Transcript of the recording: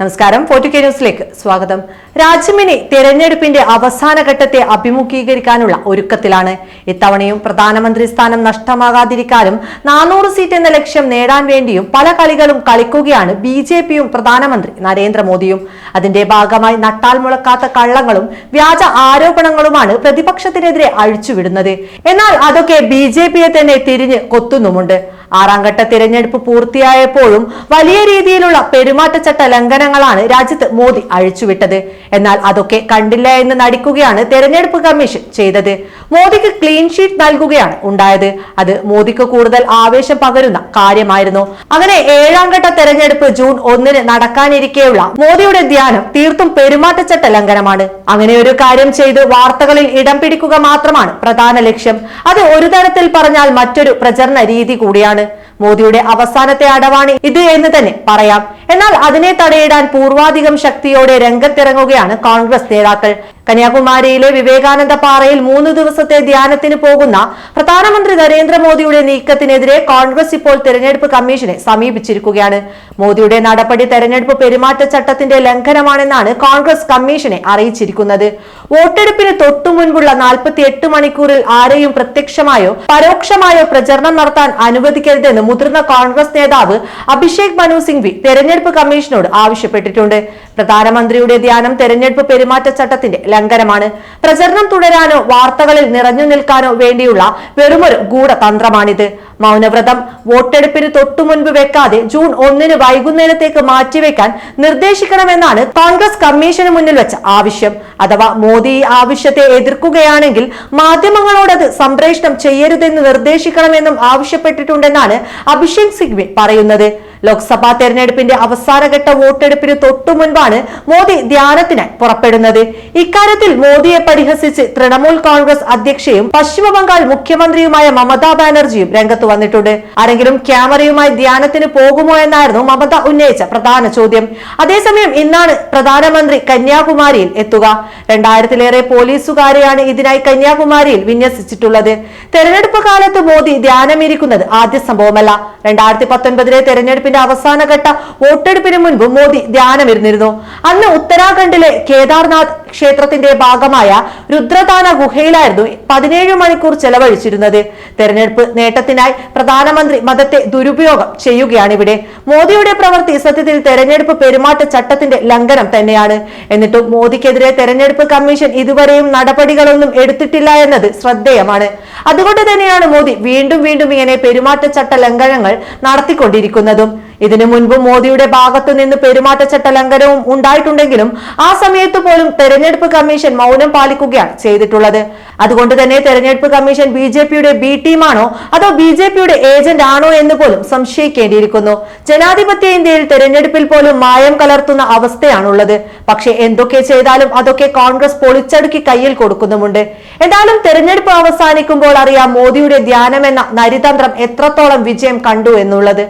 നമസ്കാരം. Forty K ന്യൂസിലേക്ക് സ്വാഗതം. രാജ്യമിനി തെരഞ്ഞെടുപ്പിന്റെ അവസാന ഘട്ടത്തെ അഭിമുഖീകരിക്കാനുള്ള ഒരുക്കത്തിലാണ്. ഇത്തവണയും പ്രധാനമന്ത്രി സ്ഥാനം നഷ്ടമാകാതിരിക്കാനും നാനൂറ് സീറ്റ് എന്ന ലക്ഷ്യം നേടാൻ വേണ്ടിയും പല കളികളും കളിക്കുകയാണ് ബി ജെ പിയും പ്രധാനമന്ത്രി നരേന്ദ്രമോദിയും. അതിന്റെ ഭാഗമായി നട്ടാൽ മുളക്കാത്ത കള്ളങ്ങളും വ്യാജ ആരോപണങ്ങളുമാണ് പ്രതിപക്ഷത്തിനെതിരെ അഴിച്ചുവിടുന്നത്. എന്നാൽ അതൊക്കെ ബി ജെ പിയെ തന്നെ തിരിഞ്ഞ് കൊത്തുന്നുമുണ്ട്. ആറാം ഘട്ട തിരഞ്ഞെടുപ്പ് പൂർത്തിയായപ്പോഴും വലിയ രീതിയിലുള്ള പെരുമാറ്റച്ചട്ട ലംഘനങ്ങളാണ് രാജ്യത്ത് മോദി അഴിച്ചുവിട്ടത്. എന്നാൽ അതൊക്കെ കണ്ടില്ല എന്ന് നടിക്കുകയാണ് തെരഞ്ഞെടുപ്പ് കമ്മീഷൻ ചെയ്തത്. മോദിക്ക് ക്ലീൻ ഷീറ്റ് നൽകുകയാണ് ഉണ്ടായത്. അത് മോദിക്ക് കൂടുതൽ ആവേശം പകരുന്ന കാര്യമായിരുന്നു. അങ്ങനെ ഏഴാം ഘട്ട തെരഞ്ഞെടുപ്പ് ജൂൺ ഒന്നിന് നടക്കാനിരിക്കെയുള്ള മോദിയുടെ ധ്യാനം തീർത്തും പെരുമാറ്റച്ചട്ട ലംഘനമാണ്. അങ്ങനെ ഒരു കാര്യം ചെയ്ത് വാർത്തകളിൽ ഇടം പിടിക്കുക മാത്രമാണ് പ്രധാന ലക്ഷ്യം. അത് ഒരു തരത്തിൽ പറഞ്ഞാൽ മറ്റൊരു പ്രചരണ രീതി കൂടിയാണ്. മോദിയുടെ അവസാനത്തെ അടവാണ് ഇത് എന്ന് തന്നെ പറയാം. എന്നാൽ അതിനെ തടയിടാൻ പൂർവാധികം ശക്തിയോടെ രംഗത്തിറങ്ങുകയാണ് കോൺഗ്രസ് നേതാക്കൾ. കന്യാകുമാരിയിലെ വിവേകാനന്ദ പാറയിൽ മൂന്ന് ദിവസത്തെ ധ്യാനത്തിന് പോകുന്ന പ്രധാനമന്ത്രി നരേന്ദ്രമോദിയുടെ നീക്കത്തിനെതിരെ കോൺഗ്രസ് ഇപ്പോൾ തെരഞ്ഞെടുപ്പ് കമ്മീഷനെ സമീപിച്ചിരിക്കുകയാണ്. മോദിയുടെ നടപടി തെരഞ്ഞെടുപ്പ് പെരുമാറ്റച്ചട്ടത്തിന്റെ ലംഘനമാണെന്നാണ് കോൺഗ്രസ് കമ്മീഷനെ അറിയിച്ചിരിക്കുന്നത്. വോട്ടെടുപ്പിന് തൊട്ടു മുൻപുള്ള നാൽപ്പത്തി എട്ട് മണിക്കൂറിൽ ആരെയും പ്രത്യക്ഷമായോ പരോക്ഷമായോ പ്രചരണം നടത്താൻ അനുവദിക്കരുതെന്ന് മുതിർന്ന കോൺഗ്രസ് നേതാവ് അഭിഷേക് മനു സിംഗ്വി തെരഞ്ഞെടുപ്പ് കമ്മീഷനോട് ആവശ്യപ്പെട്ടിട്ടുണ്ട്. പ്രധാനമന്ത്രിയുടെ ധ്യാനം തെരഞ്ഞെടുപ്പ് പെരുമാറ്റച്ചട്ടത്തിന്റെ ലംഘനമാണ്. പ്രചരണം തുടരാനോ വാർത്തകളിൽ നിറഞ്ഞു നിൽക്കാനോ വേണ്ടിയുള്ള വെറുമൊരു ഗൂഢതന്ത്രമാണിത്. മൗനവ്രതം വോട്ടെടുപ്പിന് തൊട്ടു മുൻപ് വെക്കാതെ ജൂൺ ഒന്നിന് വൈകുന്നേരത്തേക്ക് മാറ്റിവെക്കാൻ നിർദ്ദേശിക്കണമെന്നാണ് കോൺഗ്രസ് കമ്മീഷന് മുന്നിൽ വെച്ച ആവശ്യം. അഥവാ മോദി ഈ ആവശ്യത്തെ എതിർക്കുകയാണെങ്കിൽ മാധ്യമങ്ങളോടത് സംപ്രേഷണം ചെയ്യരുതെന്ന് നിർദ്ദേശിക്കണമെന്നും ആവശ്യപ്പെട്ടിട്ടുണ്ടെന്നാണ് അഭിഷേക് സിംഗ്വി പറയുന്നത്. ലോക്സഭാ തെരഞ്ഞെടുപ്പിന്റെ അവസാനഘട്ട വോട്ടെടുപ്പിന് തൊട്ടു മുൻപാണ് മോദി ധ്യാനത്തിനായി പുറപ്പെടുന്നത്. ഇക്കാര്യത്തിൽ മോദിയെ പരിഹസിച്ച് തൃണമൂൽ കോൺഗ്രസ് അധ്യക്ഷയും പശ്ചിമബംഗാൾ മുഖ്യമന്ത്രിയുമായ മമതാ ബാനർജിയും രംഗത്ത് വന്നിട്ടുണ്ട്. ആരെങ്കിലും ക്യാമറയുമായി ധ്യാനത്തിന് പോകുമോ എന്നായിരുന്നു മമത ഉന്നയിച്ച പ്രധാന ചോദ്യം. അതേസമയം ഇന്നാണ് പ്രധാനമന്ത്രി കന്യാകുമാരിയിൽ എത്തുക. രണ്ടായിരത്തിലേറെ പോലീസുകാരെയാണ് ഇതിനായി കന്യാകുമാരിയിൽ വിന്യസിച്ചിട്ടുള്ളത്. തെരഞ്ഞെടുപ്പ് കാലത്ത് മോദി ധ്യാനമിരിക്കുന്നത് ആദ്യ സംഭവമല്ല. രണ്ടായിരത്തി പത്തൊൻപതിലെ തെരഞ്ഞെടുപ്പിന്റെ അവസാനഘട്ട വോട്ടെടുപ്പിന് മുൻപ് മോദി ധ്യാനമിരുന്നിരുന്നു. അന്ന് ഉത്തരാഖണ്ഡിലെ കേദാർനാഥ് ക്ഷേത്രത്തിന്റെ ഭാഗമായ രുദ്രദാന ഗുഹയിലായിരുന്നു പതിനേഴ് മണിക്കൂർ ചെലവഴിച്ചിരുന്നത്. തെരഞ്ഞെടുപ്പ് നേട്ടത്തിനായി പ്രധാനമന്ത്രി മതത്തെ ദുരുപയോഗം ചെയ്യുകയാണ് ഇവിടെ മോദിയുടെ പ്രവൃത്തി സത്യത്തിൽ തെരഞ്ഞെടുപ്പ് പെരുമാറ്റ ചട്ടത്തിന്റെ ലംഘനം തന്നെയാണ്. എന്നിട്ടും മോദിക്കെതിരെ തെരഞ്ഞെടുപ്പ് കമ്മീഷൻ ഇതുവരെയും നടപടികളൊന്നും എടുത്തിട്ടില്ല എന്നത് ശ്രദ്ധേയമാണ്. അതുകൊണ്ട് തന്നെയാണ് മോദി വീണ്ടും വീണ്ടും ഇങ്ങനെ പെരുമാറ്റച്ചട്ട ലംഘനങ്ങൾ നടത്തിക്കൊണ്ടിരിക്കുന്നതും. ഇതിനു മുൻപ് മോദിയുടെ ഭാഗത്തു നിന്ന് പെരുമാറ്റച്ചട്ട ലംഘനവും ഉണ്ടായിട്ടുണ്ടെങ്കിലും ആ സമയത്ത് പോലും തെരഞ്ഞെടുപ്പ് കമ്മീഷൻ മൗനം പാലിക്കുകയാണ് ചെയ്തിട്ടുള്ളത്. അതുകൊണ്ട് തന്നെ തെരഞ്ഞെടുപ്പ് കമ്മീഷൻ ബി ജെ പിയുടെ ബി ടീമാണോ അതോ ബി ജെ പിയുടെ ഏജന്റ് ആണോ എന്ന് പോലും സംശയിക്കേണ്ടിയിരിക്കുന്നു. ജനാധിപത്യ ഇന്ത്യയിൽ തെരഞ്ഞെടുപ്പിൽ പോലും മായം കലർത്തുന്ന അവസ്ഥയാണുള്ളത്. പക്ഷെ എന്തൊക്കെ ചെയ്താലും അതൊക്കെ കോൺഗ്രസ് പൊളിച്ചടുക്കി കയ്യിൽ കൊടുക്കുന്നുമുണ്ട്. എന്തായാലും തെരഞ്ഞെടുപ്പ് അവസാനിക്കുമ്പോൾ അറിയാം മോദിയുടെ ധ്യാനം എന്ന നരിതന്ത്രം എത്രത്തോളം വിജയം കണ്ടു എന്നുള്ളത്.